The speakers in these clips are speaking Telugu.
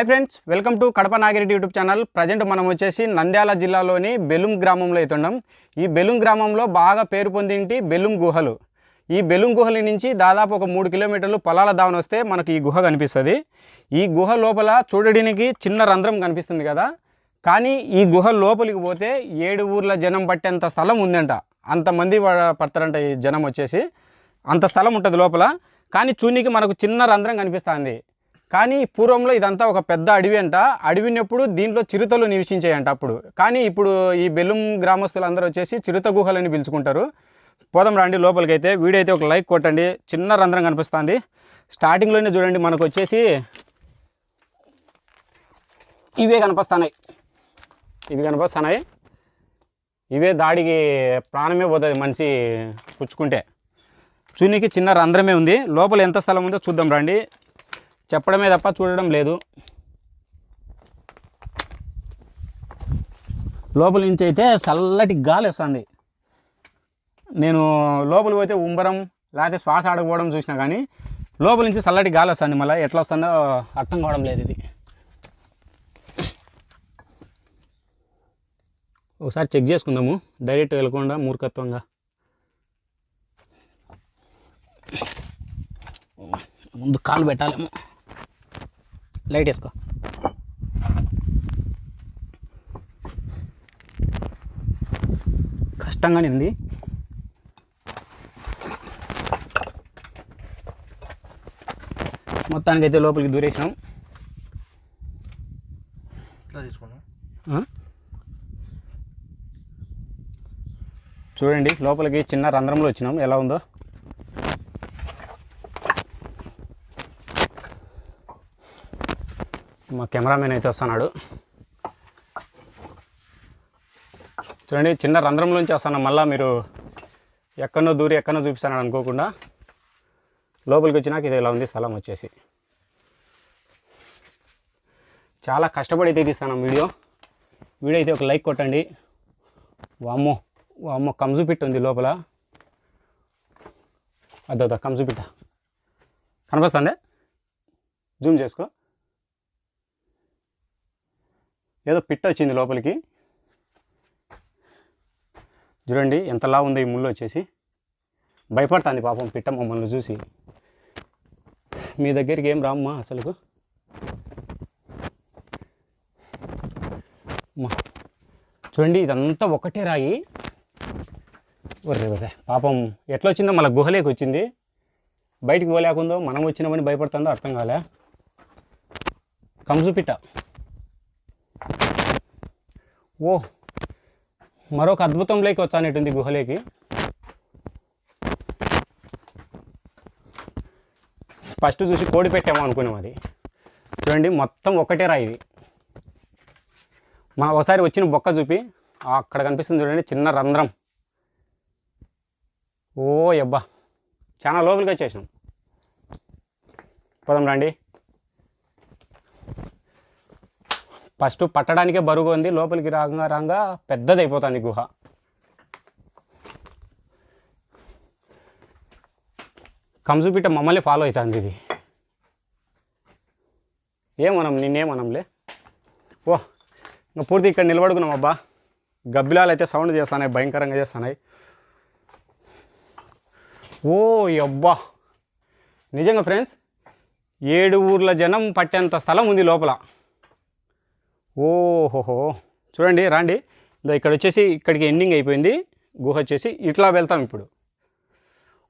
Hi friends welcome to Kadapa Nagireddy YouTube channel. Present మనం వచ్చేసి నంద్యాల జిల్లాలోని బెలుం గ్రామంలో అవుతున్నాం ఈ బెలుం గ్రామంలో బాగా పేరు పొందింటి బెలుం గుహలు. ఈ బెలుం గుహల నుంచి దాదాపు ఒక మూడు కిలోమీటర్లు పొలాల దావన వస్తే మనకు ఈ గుహ కనిపిస్తుంది. ఈ గుహ లోపల చూడడానికి చిన్న రంధ్రం కనిపిస్తుంది కదా. కానీ ఈ గుహ లోపలికి పోతే ఏడు ఊర్ల జనం పట్టేంత స్థలం ఉందంట. అంతమంది పడతారంట ఈ జనం వచ్చేసి. అంత స్థలం ఉంటుంది లోపల. కానీ చూనికి మనకు చిన్న రంధ్రం కనిపిస్తుంది. కానీ పూర్వంలో ఇదంతా ఒక పెద్ద అడవి అంట. అడవినప్పుడు దీంట్లో చిరుతలు నివసించాయంట అప్పుడు. కానీ ఇప్పుడు ఈ బెల్లుం గ్రామస్తులందరూ వచ్చేసి చిరుత గుహలని పిలుచుకుంటారు. పోదాం రండి లోపలికి అయితే వీడియో అయితే ఒక లైక్ కొట్టండి. చిన్న రంధ్రం కనిపిస్తుంది. స్టార్టింగ్లోనే చూడండి మనకు వచ్చేసి ఇవే కనిపిస్తున్నాయి. ఇవి కనిపిస్తున్నాయి. ఇవే దాడికి ప్రాణమే పోతుంది మనిషి పుచ్చుకుంటే. చూనికి చిన్న రంధ్రమే ఉంది. లోపల ఎంత స్థలం ఉందో చూద్దాం రండి. చెప్పడమే తప్ప చూడడం లేదు. లోపల నుంచి అయితే చల్లటి గాలి వస్తుంది. నేను లోపలికి పోతే ఉంబరం లేకపోతే శ్వాస ఆడకపోవడం చూసినా కానీ లోపల నుంచి చల్లటి గాలి వస్తుంది మళ్ళీ. ఎట్లా వస్తుందో అర్థం కావడం లేదు ఇది. ఒకసారి చెక్ చేసుకుందాము. డైరెక్ట్ వెళ్ళకుండా మూర్ఖత్వంగా. ముందు కాలు పెట్టాలేమో. లైట్ వేసుకో. కష్టంగానే ఉంది. మొత్తానికి అయితే లోపలికి దూరేసినాం? చూడండి లోపలికి చిన్న రంధ్రంలో వచ్చినాం. ఎలా ఉందో? మా కెమెరామెన్ అయితే వస్తున్నాడు. చూడండి చిన్న రంధ్రంలోంచి వస్తాను మళ్ళీ మీరు ఎక్కడో దూరి ఎక్కడో చూపిస్తాను అనుకోకుండా లోపలికి వచ్చినాక ఇది ఇలా ఉంది స్థలం వచ్చేసి. చాలా కష్టపడి అయితే తీస్తాను వీడియో. వీడియో అయితే ఒక లైక్ కొట్టండి. వామ్మో వామ్మో కంజు పిట్ ఉంది లోపల. అద్దా కంజు పిట్ట. కనిపిస్తుందే జూమ్ చేసుకో. ఏదో పిట్ట వచ్చింది లోపలికి. చూడండి ఎంతలా ఉంది ఈ ముళ్ళు వచ్చేసి. భయపడుతుంది పాపం పిట్ట మమ్మల్ని చూసి. మీ దగ్గరికి ఏం రామ్మా అసలు చూడండి ఇదంతా ఒకటే రాయి. ఒర్రే ఒర్రే పాపం ఎట్లా వచ్చిందో మళ్ళీ గుహలేకి వచ్చింది. బయటికి పోలేకుందో మనం వచ్చినామని భయపడుతుందో అర్థం కాలే. కంజు పిట్ట. ఓ మరొక అద్భుతంలోకి వచ్చానేటుంది వచ్చానట్టుంది గుహలేకి. ఫస్ట్ చూసి కోడి పెట్టాము అనుకున్నాం అది. చూడండి మొత్తం ఒకటే రాయి ఇది. మనం ఒకసారి వచ్చిన బొక్క చూపి అక్కడ కనిపిస్తుంది చూడండి చిన్న రంధ్రం. ఓ ఎబ్బా చాలా లోపలికి వచ్చేసినాం. పోదాం రండి. ఫస్ట్ పట్టడానికే బరువు ఉంది లోపలికి రాగా రాగా పెద్దది అయిపోతుంది గుహ. కంసుపీట మమ్మల్ని ఫాలో అవుతుంది ఇది. ఏమనం నిన్నేమనంలే? ఓ ఇంకా పూర్తి ఇక్కడ నిలబడుకున్నాం అబ్బా. గబ్బిలాలు అయితే సౌండ్ చేస్తున్నాయి భయంకరంగా చేస్తున్నాయి. ఓ అబ్బా నిజంగా ఫ్రెండ్స్ ఏడు ఊర్ల జనం పట్టేంత స్థలం ఉంది లోపల. ఓహోహో. చూడండి రాండి. ఇక్కడ వచ్చేసి ఇక్కడికి ఎండింగ్ అయిపోయింది. గుహ వచ్చేసి ఇట్లా వెళ్తాం ఇప్పుడు.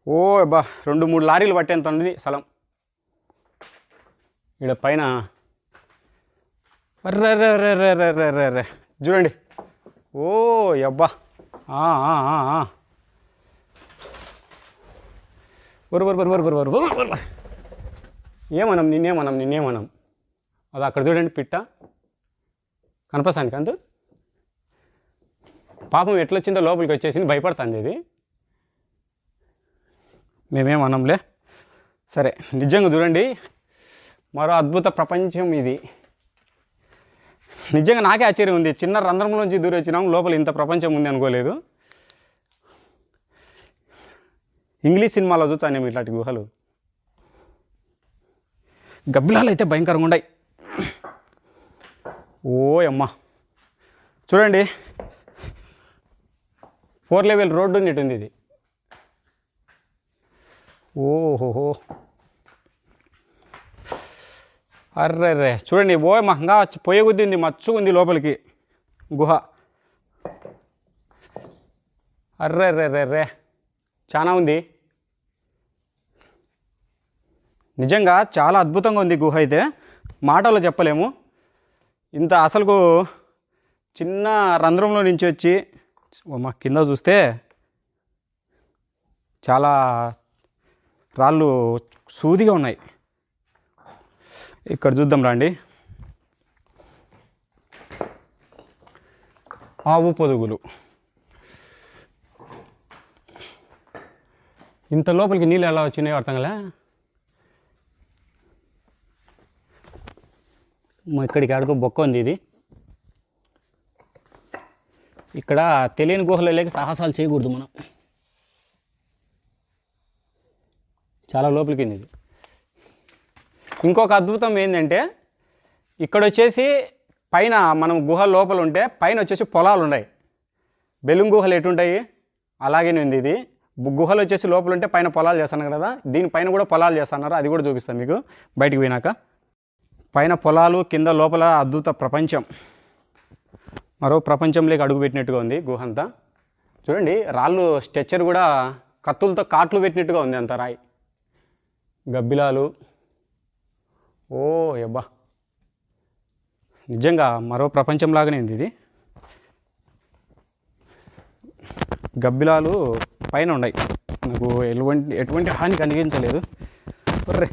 ఓ అబ్బా రెండు మూడు లారీలు పట్టేంత ఉంది స్థలం. ఇక్కడ పైన రే చూడండి ఓ అబ్బా బరు బరు బరు బరు బరు బరు బరు ఏమనం నిన్నేమనం నిన్నేమనం అది అక్కడ చూడండి పిట్ట కనపస్తాను అంత? పాపం ఎట్లొచ్చిందో లోపలికి వచ్చేసింది భయపడుతుంది ఇది. మేమేమనంలే సరే నిజంగా చూడండి. మరో అద్భుత ప్రపంచం ఇది. నిజంగా నాకే ఆశ్చర్యం ఉంది. చిన్న రంధ్రంలోంచి దూరం వచ్చినాం లోపల ఇంత ప్రపంచం ఉంది అనుకోలేదు. ఇంగ్లీష్ సినిమాలో చూసాను మేము ఇట్లాంటి గుహలు. గబ్బిలాలు అయితే భయంకరంగా ఉన్నాయి ఓ అమ్మ. చూడండి. ఫోర్ లెవెల్ రోడ్డు ఉన్నట్టుంది ఇది. ఓహోహో. అర్రెర్రే. చూడండి ఓ మహంగా పొయ్యి కొద్ది ఉంది మచ్చు ఉంది లోపలికి. గుహ. అర్రెర్రెర్రెర్రే చాలా ఉంది. నిజంగా చాలా అద్భుతంగా ఉంది గుహ అయితే. మాటలో చెప్పలేము. ఇంత అసలుకు చిన్న రంధ్రంలో నుంచి వచ్చి మా కింద చూస్తే చాలా రాళ్ళు సూదిగా ఉన్నాయి. ఇక్కడ చూద్దాం రండి. ఆవు పొదుగులు. ఇంత లోపలికి నీళ్ళు ఎలా వచ్చినాయో అర్థం కదా ఇక్కడికి ఆడుకో బొక్క ఉంది ఇది. ఇక్కడ తెలియని గుహలో లేక సాహసాలు చేయకూడదు మనం. చాలా లోపలికి ఉంది ఇది. ఇంకొక అద్భుతం ఏంటంటే ఇక్కడ వచ్చేసి పైన మనం గుహ లోపల ఉంటే పైన వచ్చేసి పొలాలు ఉన్నాయి బెలుం గుహలు ఎటుంటాయి? అలాగే ఉంది ఇది. గుహలు వచ్చేసి లోపల ఉంటే పైన పొలాలు చేస్తున్నారు కదా దీనిపైన కూడా పొలాలు చేస్తున్నారు అది కూడా చూపిస్తాను మీకు బయటికి పోయినాక. పైన పొలాలు కింద లోపల అద్భుత ప్రపంచం. మరో ప్రపంచంలోకి అడుగుపెట్టినట్టుగా ఉంది గుహ అంతా చూడండి రాళ్ళు స్ట్రెచ్చర్ కూడా కత్తులతో కాట్లు పెట్టినట్టుగా ఉంది అంత రాయి. గబ్బిలాలు. ఓ యబ్బా. నిజంగా మరో ప్రపంచంలాగానే ఉంది ఇది. గబ్బిలాలు పైన ఉన్నాయి. నాకు ఎటువంటి ఎటువంటి హాని కలిగించలేదు రే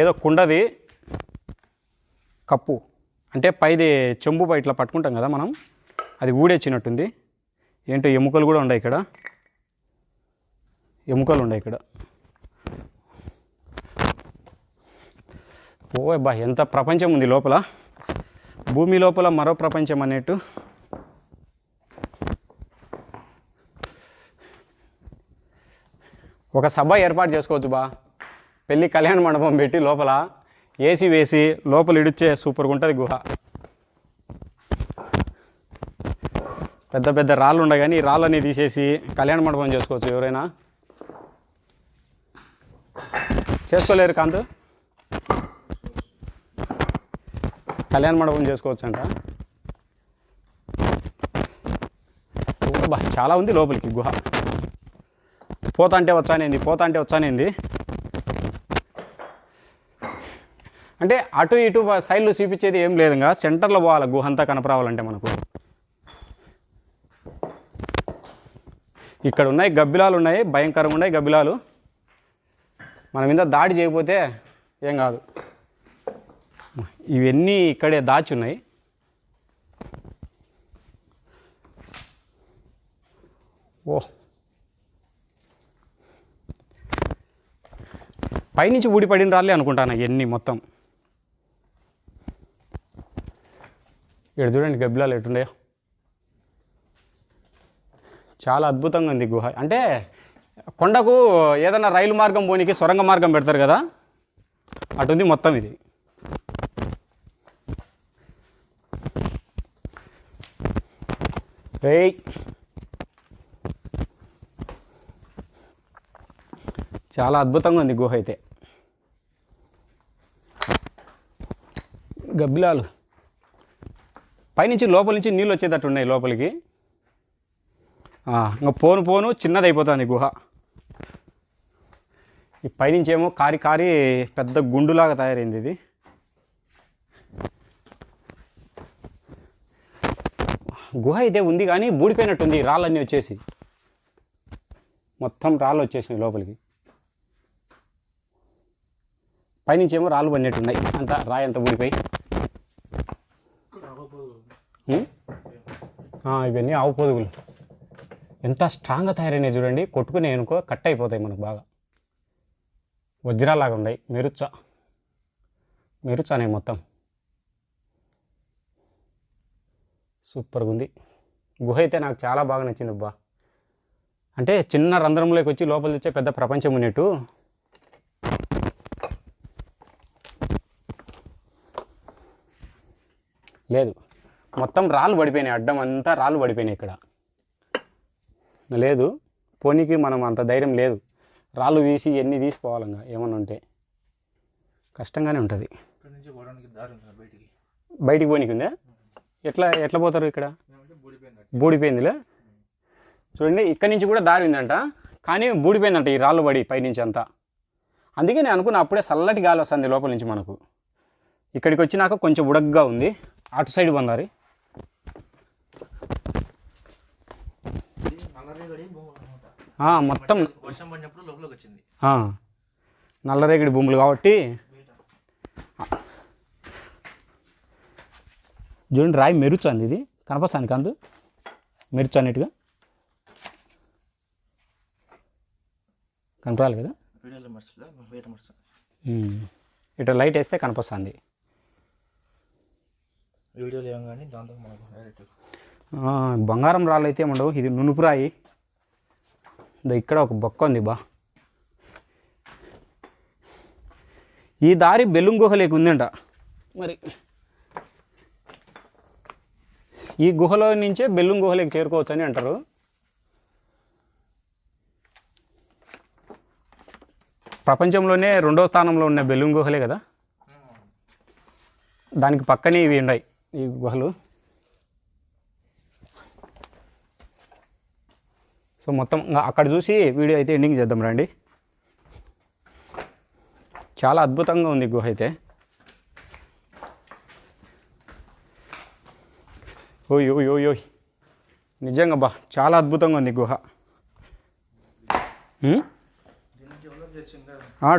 ఏదో కుండది. కప్పు. అంటే పైది చెంబు పై ఇట్లా పట్టుకుంటాం కదా మనం. అది ఊడేచ్చినట్టుంది ఏంటో ఎముకలు కూడా ఉన్నాయి ఇక్కడ. ఎముకలు ఉన్నాయి ఇక్కడ. ఓ అబ్బా ఎంత ప్రపంచం ఉంది లోపల. భూమి లోపల మరో ప్రపంచం అనేట్టు ఒక సభ ఏర్పాటు చేసుకోవచ్చు బా. పెళ్ళి కళ్యాణ మండపం పెట్టి లోపల ఏసీ వేసి లోపల ఇడిచే సూపర్గా ఉంటుంది గుహ. పెద్ద పెద్ద రాళ్ళు ఉన్నాయి కానీ ఈ రాళ్ళని తీసేసి కళ్యాణ మండపం చేసుకోవచ్చు ఎవరైనా. చేసుకోలేరు కాంతు? కళ్యాణ మండపం చేసుకోవచ్చు అంట చాలా ఉంది లోపలికి గుహ. పోతా అంటే వచ్చానేంది పోతా అంటే వచ్చానేంది అంటే అటు ఇటు సైడ్లో సైడ్లు చూపించేది ఏం లేదు ఇంకా. సెంటర్లో పోవాలి గుహ అంతా కనపరావాలంటే మనకు. ఇక్కడ ఉన్నాయి గబ్బిలాలు ఉన్నాయి భయంకరంగా ఉన్నాయి గబ్బిలాలు. మన మీద దాడి చేయకపోతే ఏం కాదు. ఇవన్నీ ఇక్కడే దాచి ఉన్నాయి. ఓ. పైనుంచి ఊడిపడిన రాళ్ళే అనుకుంటాను ఇవన్నీ మొత్తం. ఇక్కడ చూడండి గబ్బిలాలు ఎటుండయో చాలా అద్భుతంగా ఉంది గుహ. అంటే కొండకు ఏదైనా రైలు మార్గం పోనీకి సొరంగ మార్గం పెడతారు కదా? అటుంది మొత్తం ఇది. ఏయ్. చాలా అద్భుతంగా ఉంది గుహ అయితే. గబ్బిలాలు. పైనుంచి లోపల నుంచి నీళ్ళు వచ్చేటట్టు ఉన్నాయి లోపలికి. ఇంకా పోను పోను చిన్నది అయిపోతుంది గుహ. ఈ పైనుంచి ఏమో కారి కారి పెద్ద గుండులాగా తయారైంది ఇది. గుహ అయితే ఉంది కానీ బూడిపోయినట్టుంది రాళ్ళన్నీ వచ్చేసి. మొత్తం రాళ్ళు వచ్చేసినాయి లోపలికి. పైనుంచి ఏమో రాళ్ళు పడినట్టున్నాయి. అంత రాయి అంత ఊడిపోయి ఇవన్నీ ఆవు పొదుగులు. ఎంత స్ట్రాంగ్గా తయారైనాయి చూడండి. కొట్టుకునే అనుకో కట్ అయిపోతాయి మనకు బాగా. వజ్రాలాగా ఉన్నాయి. మెరుచ్చ మెరుచ్చనే మొత్తం. సూపర్గా ఉంది. గుహ అయితే నాకు చాలా బాగా నచ్చింది అబ్బా. అంటే చిన్న రంధ్రంలోకి వచ్చి లోపల తెచ్చే పెద్ద ప్రపంచం ఉన్నట్టు. లేదు. మొత్తం రాళ్ళు పడిపోయినాయి అడ్డం అంతా రాళ్ళు పడిపోయినాయి ఇక్కడ. లేదు పోనీకి మనం అంత ధైర్యం లేదు. రాళ్ళు తీసి ఎన్ని తీసిపోవాలంగా ఏమన్నా ఉంటే. కష్టంగానే ఉంటుంది. బయటికి? బయటికి పోనీకి ఉందా? ఎట్లా ఎట్లా పోతారు ఇక్కడ? బూడిపోయిందిలే. చూడండి ఇక్కడి నుంచి కూడా దారి ఉందంట. కానీ బూడిపోయిందంట ఈ రాళ్ళు పడి పైనుంచి అంతా. అందుకే నేను అనుకున్నా అప్పుడే చల్లటి గాలి వస్తుంది లోపల నుంచి మనకు. ఇక్కడికి వచ్చినాక కొంచెం ఉడగ్గా ఉంది. అటు సైడ్ బందారి నల్లరేగడి భూములు అనమాట ఆ, మొత్తం వర్షం పడినప్పుడు లోపలికి వచ్చింది నల్లరేగడి భూములు కాబట్టి చూడండి రాయి మెరుచంది ఇది. కనపస్తాను కందు మెరుచు అన్నట్టుగా కనపడాలి కదా? మర్చి. ఇట్లా లైట్ వేస్తే కనపస్తుంది వీడియోలో ఏం కానీ దాంతో మనకు డైరెక్ట్ బంగారం రాళ్ళు అయితే ఉండవు. ఇది నునుపురాయి. ఇక్కడ ఒక బొక్క ఉంది బా. ఈ దారి బెల్లుం గుహలేకి ఉందంట. మరి ఈ గుహలో నుంచే బెల్లుం గుహలోకి చేరుకోవచ్చు అని అంటారు. ప్రపంచంలోనే రెండో స్థానంలో ఉన్న బెల్లుం గుహలే కదా? దానికి పక్కనే ఇవి ఉన్నాయి ఈ గుహలు. సో మొత్తం అక్కడ చూసి వీడియో అయితే ఎండింగ్ చేద్దాం రండి. చాలా అద్భుతంగా ఉంది గుహ అయితే. ఓయ్ ఓయ్ ఓయ్ ఓయ్. నిజంగా బా చాలా అద్భుతంగా ఉంది గుహ.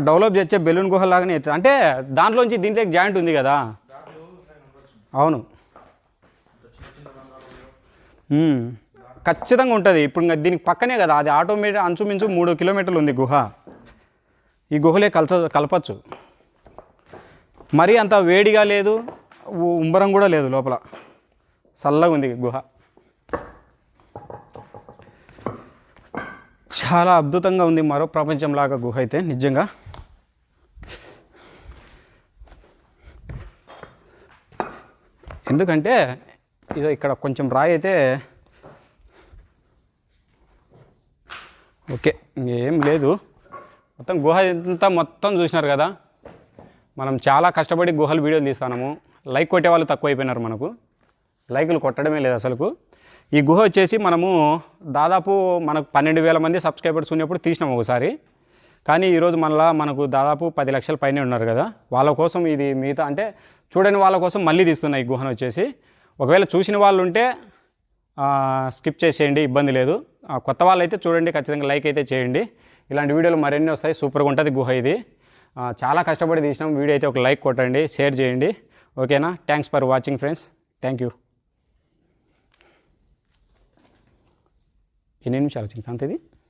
డెవలప్ చేసే బెలూన్ గుహ లాగానే అవుతుంది అంటే దాంట్లోంచి దీంట్లోకి జాయింట్ ఉంది కదా. అవును. ఖచ్చితంగా ఉంటుంది. ఇప్పుడు ఇంకా దీనికి పక్కనే కదా అది ఆటోమేటిక్ అంచుమించు మూడు కిలోమీటర్లు ఉంది గుహ. ఈ గుహలే కలచ కలపచ్చు. మరీ అంత వేడిగా లేదు ఉంబరం కూడా లేదు లోపల. చల్లగా ఉంది గుహ. చాలా అద్భుతంగా ఉంది మరో ప్రపంచంలాగా గుహ అయితే నిజంగా. ఎందుకంటే ఇదో ఇక్కడ కొంచెం రాయి అయితే ఓకే ఏం లేదు. మొత్తం గుహ అంతా మొత్తం చూసినారు కదా? మనం చాలా కష్టపడి గుహలు వీడియోలు తీస్తాము లైక్ కొట్టే వాళ్ళు తక్కువ అయిపోయినారు మనకు. లైకులు కొట్టడమే లేదు అసలుకు. ఈ గుహ వచ్చేసి మనము దాదాపు మనకు పన్నెండు వేల మంది సబ్స్క్రైబర్స్ ఉన్నప్పుడు తీసినాం ఒకసారి. కానీ ఈరోజు మళ్ళా మనకు దాదాపు పది లక్షల పైనే ఉన్నారు కదా? వాళ్ళ కోసం ఇది మిగతా అంటే చూడని వాళ్ళ కోసం మళ్ళీ తీస్తున్నా ఈ గుహను వచ్చేసి. ఒకవేళ చూసిన వాళ్ళు ఉంటే స్కిప్ చేసేయండి ఇబ్బంది లేదు. కొత్త వాళ్ళు అయితే చూడండి ఖచ్చితంగా లైక్ అయితే చేయండి. ఇలాంటి వీడియోలు మరిన్ని వస్తాయి సూపర్గా ఉంటుంది గుహ ఇది. చాలా కష్టపడి తీసినాం వీడియో అయితే ఒక లైక్ కొట్టండి షేర్ చేయండి. ఓకేనా thanks for watching friends thank you ఎన్ని నిమిషాలు వచ్చింది కాంత ఇది